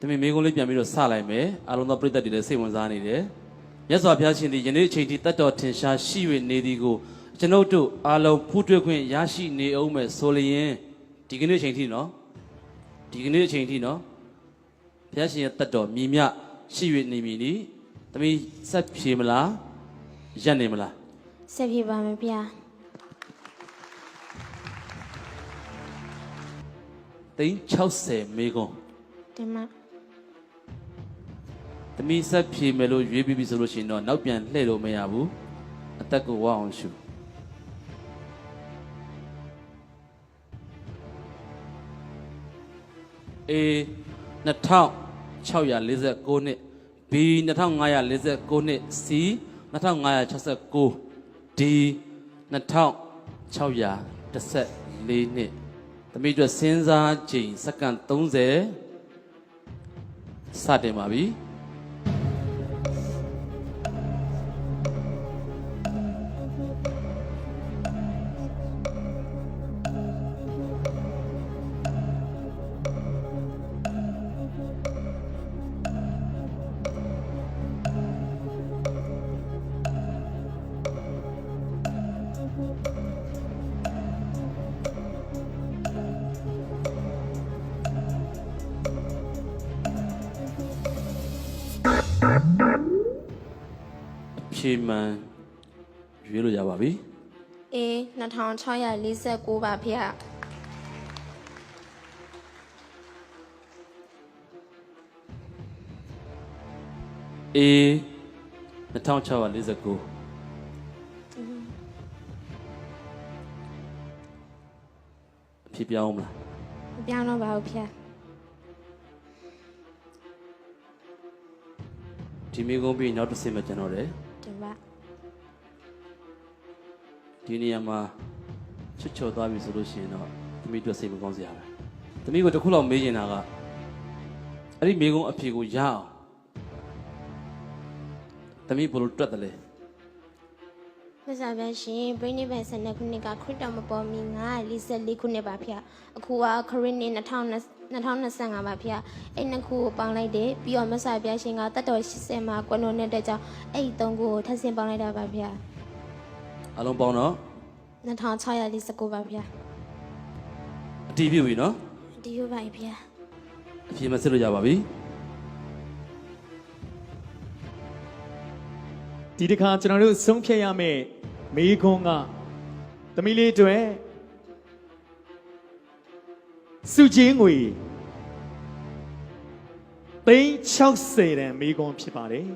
တမင်မေကုန်းလေးပြန်ပြီးတော့စလိုက်မယ်အားလုံးသောပရိသတ်တွေလည်းစိတ်ဝင်စားနေတယ်မြတ်စွာဘုရားရှင်ဒီယနေ့အချိန်ထိတတ်တော်ထင်ရှားရှိ၍နေသည်ကိုကျွန်ုပ်တို့အားလုံးဖူးတွေ့ခွင့်ရရှိနေအောင်မယ်ဆိုလျင်ဒီကနေ့အချိန်ထိနော်ဒီကနေ့အချိန်ထိနော်ဘုရားရှင်ရဲ့တတ်တော်မြည်မြရှိ၍နေမည်နီတမီးဆက်ဖြေမလားရက်နေမလားဆက်ပြပါမယ်ဗျာသိန်း60မေကုန်းဒီမှာ တမီးဆက်ဖြေမယ်လို့ရွေးပြီးပြီဆိုလို့ရှိရင်တော့နောက်ပြန်လှည့်လို့မရဘူးအသက်ကိုဝအောင်ရှု A 2649နှစ် B 2549နှစ် C 2569 D 2614နှစ်သမီးတို့စဉ်းစားချိန်စက္ကန့်30စတင်ပါပြီ ဖြေမှန်ရွေးလို့ရပါပြီ A 2649ပါဗျာ A 2649 အဖြေပြောင်းမလားမပြောင်းတော့ပါဘူးဗျာဒီမိကုန်းပြီးနောက်တစ်ဆင့်ပဲကျွန်တော်တယ်ဒီမှာဒီနေရာမှာချွတ်ချော်သွားပြီဆိုလို့ရှိရင်တော့သမီးတို့စိတ်မကောင်းစရာပဲသမီးကိုတစ်ခုလောက်မေးချင်တာကအဲ့ဒီမိကုန်းအဖြေကိုရအောင်သမီးဘယ်လိုတွက်တယ်လဲ မစားပြန်ရှင်ဘိနိဗ္ဗာန်ဆန်တဲ့ခုနှစ်ကခရစ်တော်မပေါ်မီ944ခုနှစ်ပါဗျာအခုကခရစ်နှစ်2025ပါဗျာအဲ့နှစ်ခုကိုပေါင်းလိုက်တယ်ပြီးတော့မစားပြန်ရှင်ကတတ်တော်80မှာကွန်တော်နဲ့တဲ့ကြောင့်အဲ့ဒီသုံးခုကိုထပ်ဆင့်ပေါင်းလိုက်တာပါဗျာအလုံးပေါင်းတော့2649ပါဗျာအတီးပြုပြီနော်ဒီလိုပါဗျာအဖြေမစစ်လို့ရပါပြီဒီတစ်ခါကျွန်တော်တို့ဆုံးဖြတ်ရမယ့် မေးခွန်းကသမီးလေးအတွေ့စုချင်းငွေသိန်း60တန်မေးခွန်းဖြစ်ပါတယ်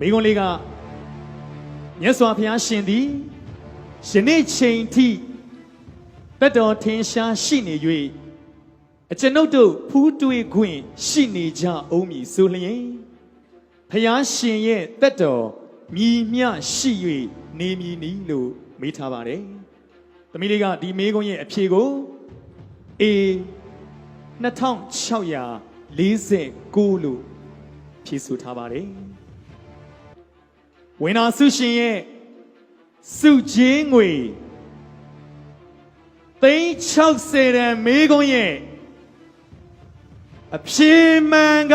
မေးခွန်းလေးကမြတ်စွာဘုရားရှင်သည်ယနေ့ချိန်ထိတတ်တော်ထင်ရှားရှိနေ၍အကျွန်ုပ်တို့ဖူးတွေ့ခွင့်ရှိနေကြအောင်မည်ဆိုလျင်ဖျားရှင်ရဲ့တက်တော်မြည်မြရှိ၍ နေမည်နီလို့မေးထားပါတယ်။သမီးလေးကဒီမေးခွန်းရဲ့အဖြေကို A 2649လို့ဖြေဆိုထားပါတယ်။ဝင်နာဆုရှင်ရဲ့စုချင်းငွေသိန်း60တန်မေးခွန်းရဲ့အဖြေမှန်က